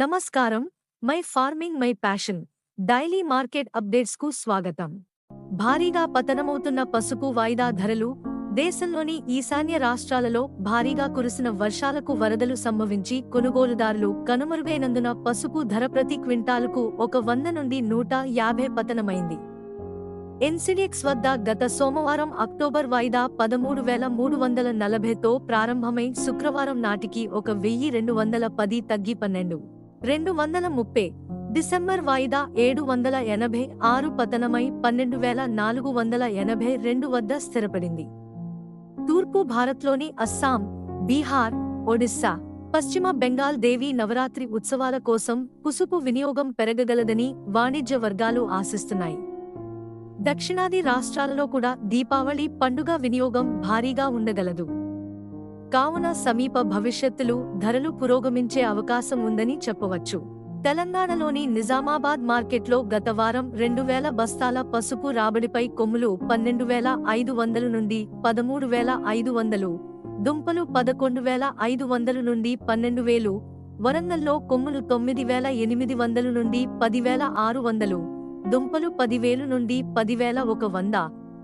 నమస్కారం. My farming my passion. Daily market అప్డేట్స్కు స్వాగతం. భారీగా పతనమవుతున్న పసుపు వాయిదా ధరలు దేశంలోని ఈశాన్య రాష్ట్రాలలో భారీగా కురిసిన వర్షాలకు వరదలు సంభవించి కొనుగోలుదారులు కనుమరుగైనందున పసుపు ధర ప్రతి క్వింటాలుకు ఒక వంద నుండి నూట యాభై పతనమైంది. ఎన్సిడిఎక్స్ వద్ద గత సోమవారం అక్టోబర్ వాయిదా పదమూడు వేల మూడు వందల నలభైతో ప్రారంభమై శుక్రవారం నాటికి ఒక వెయ్యి రెండు వందల పది తగ్గి పన్నెండు. రెండు వందల ముప్పై డిసెంబర్ వాయిదా ఏడు వందల ఎనభై ఆరు పతనమై పన్నెండు వేల నాలుగు వందల ఎనభై రెండు వద్ద స్థిరపడింది. తూర్పు భారత్లోని అస్సాం బీహార్ ఒడిస్సా పశ్చిమ బెంగాల్ దేవీ నవరాత్రి ఉత్సవాల కోసం కుసుపు వినియోగం పెరగగలదని వాణిజ్య వర్గాలు ఆశిస్తున్నాయి. దక్షిణాది రాష్ట్రాలలో కూడా దీపావళి పండుగ వినియోగం భారీగా ఉండగలదు. కావున సమీప భవిష్యత్తులో ధరలు పురోగమించే అవకాశం ఉందని చెప్పవచ్చు. తెలంగాణలోని నిజామాబాద్ మార్కెట్లో గత వారం రెండు వేల బస్తాల పసుపు రాబడిపై కొమ్ములు పన్నెండు వేల ఐదు వందల నుండి పదమూడు వేల ఐదు వందలు దుంపలు పదకొండు వేల ఐదు వందలు నుండి పన్నెండు వేలు వరంగల్లో కొమ్ములు తొమ్మిది వేల ఎనిమిది వందలు నుండి పదివేల ఆరు వందలు దుంపలు పదివేలు నుండి పదివేల ఒక వంద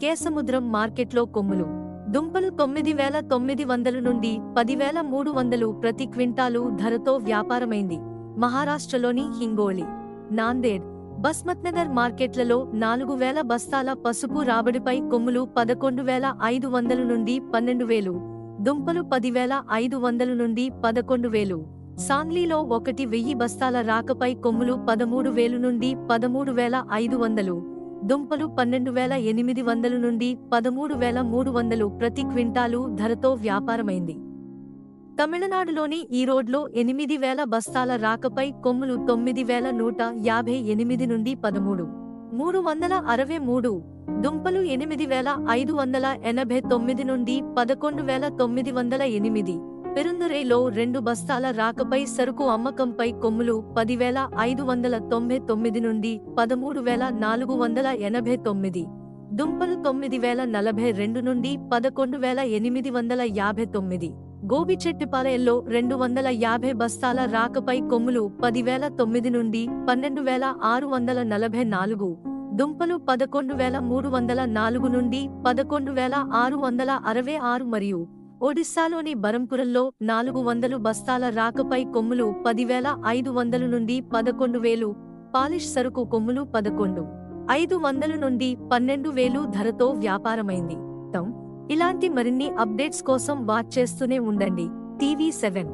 కేసముద్రం మార్కెట్లో కొమ్ములు. దుంపలు తొమ్మిది వేల తొమ్మిది వందల నుండి పదివేల మూడు వందలు ప్రతి క్వింటాలు ధరతో వ్యాపారమైంది. మహారాష్ట్రలోని హింగోళి నాందేడ్ బస్మత్నగర్ మార్కెట్లలో నాలుగు వేల బస్తాల పసుపు రాబడిపై కొమ్ములు పదకొండు వేల ఐదు వందల నుండి పన్నెండు వేలు దుంపలు పదివేల ఐదు వందల నుండి పదకొండు వేలు. సాంగ్లీలో ఒకటి వెయ్యి బస్తాల రాకపై కొమ్ములు పదమూడు వేలు నుండి పదమూడు వేల ఐదు వందలు. దుంపలు పన్నెండు వేల ఎనిమిది వందలు నుండి పదమూడు వేల మూడు వందలు ప్రతి క్వింటాలు ధరతో వ్యాపారమైంది. తమిళనాడులోని ఈరోడ్లో ఎనిమిది వేల బస్తాల రాకపై కొమ్ములు తొమ్మిది వేల నూట యాభై ఎనిమిది నుండి పదమూడు మూడు వందల అరవై మూడు దుంపలు ఎనిమిది వేల ఐదు వందల ఎనభై తొమ్మిది నుండి పదకొండు వేల తొమ్మిది వందల ఎనిమిది పెరుందరేలో రెండు బస్తాల రాకపై సరుకు అమ్మకంపై కొమ్ములు పదివేల ఐదు వందల తొంభై తొమ్మిది నుండి పదమూడు వేల నాలుగు వందల ఎనభై తొమ్మిది దుంపలు తొమ్మిది వేల నలభై రెండు నుండి పదకొండు వేల ఎనిమిది వందల యాభై తొమ్మిది గోబిచెట్టిపాలెంలో రెండు వందల యాభై బస్తాల రాకపై కొమ్ములు పదివేల తొమ్మిది నుండి పన్నెండు వేల ఆరు వందల నలభై నాలుగు దుంపలు పదకొండు వేల మూడు వందల నాలుగు నుండి పదకొండు వేల ఆరు వందల అరవై ఆరు మరియు ఒడిశాలోని బరంపురంలో నాలుగు వందలు బస్తాల రాకపై కొమ్ములు పదివేల ఐదు వందలు నుండి పదకొండు వేలు పాలిష్ సరుకు కొమ్ములు పదకొండు ఐదు వందలు నుండి పన్నెండు వేలు ధరతో వ్యాపారమైంది. తమ్ ఇలాంటి మరిన్ని అప్డేట్స్ కోసం వాచ్ చేస్తూనే ఉండండి. TV seven.